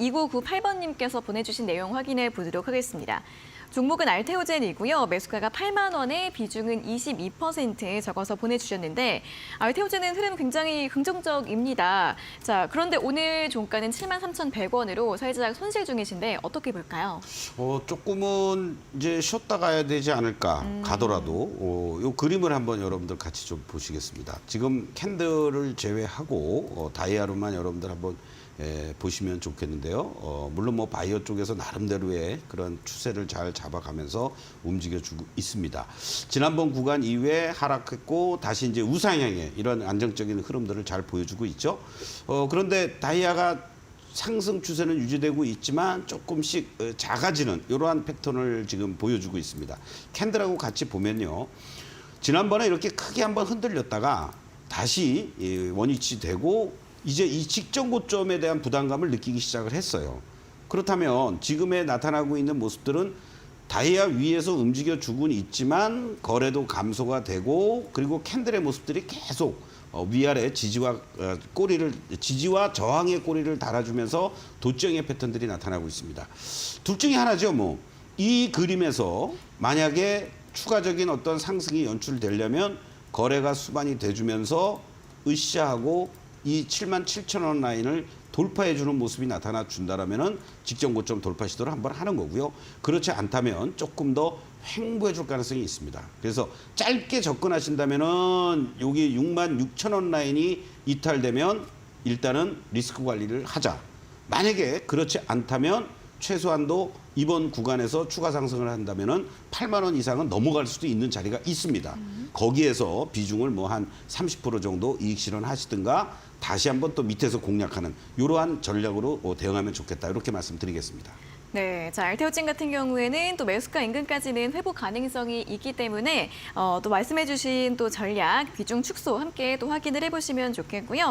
2998번님께서 보내주신 내용 확인해 보도록 하겠습니다. 종목은 알테오젠이고요. 매수가가 8만 원에 비중은 22% 적어서 보내주셨는데 알테오젠은 흐름 굉장히 긍정적입니다. 자 그런데 오늘 종가는 7만 3,100원으로 살짝 손실 중이신데 어떻게 볼까요? 어, 조금은 이제 쉬었다 가야 되지 않을까 가더라도 어, 요 그림을 한번 여러분들 같이 좀 보시겠습니다. 지금 캔들을 제외하고 어, 다이아로만 여러분들 한번 예, 보시면 좋겠는데요. 어, 물론 뭐 바이오 쪽에서 나름대로의 그런 추세를 잘 잡아가면서 움직여주고 있습니다. 지난번 구간 이후에 하락했고 다시 이제 우상향의 이런 안정적인 흐름들을 잘 보여주고 있죠. 어, 그런데 다이아가 상승 추세는 유지되고 있지만 조금씩 어, 작아지는 이러한 패턴을 지금 보여주고 있습니다. 캔들하고 같이 보면요. 지난번에 이렇게 크게 한번 흔들렸다가 다시 이 원위치 되고 이제 이 직전 고점에 대한 부담감을 느끼기 시작을 했어요. 그렇다면 지금에 나타나고 있는 모습들은 다이아 위에서 움직여 주고는 있지만 거래도 감소가 되고 그리고 캔들의 모습들이 계속 어, 위아래 지지와 어, 꼬리를 지지와 저항의 꼬리를 달아주면서 도정의 패턴들이 나타나고 있습니다. 둘 중에 하나죠, 뭐. 이 그림에서 만약에 추가적인 어떤 상승이 연출되려면 거래가 수반이 돼주면서 으쌰하고 이 7만 7천 원 라인을 돌파해 주는 모습이 나타나 준다라면은 직전 고점 돌파 시도를 한번 하는 거고요. 그렇지 않다면 조금 더 횡보해 줄 가능성이 있습니다. 그래서 짧게 접근하신다면은 여기 6만 6천 원 라인이 이탈되면 일단은 리스크 관리를 하자. 만약에 그렇지 않다면 최소한도 이번 구간에서 추가 상승을 한다면은 8만 원 이상은 넘어갈 수도 있는 자리가 있습니다. 거기에서 비중을 뭐 한 30% 정도 이익 실현하시든가 다시 한번 또 밑에서 공략하는 이러한 전략으로 어, 대응하면 좋겠다 이렇게 말씀드리겠습니다. 네, 자 알테오진 같은 경우에는 또 매수가 인근까지는 회복 가능성이 있기 때문에 어, 또 말씀해주신 또 전략 비중 축소 함께 또 확인을 해보시면 좋겠고요.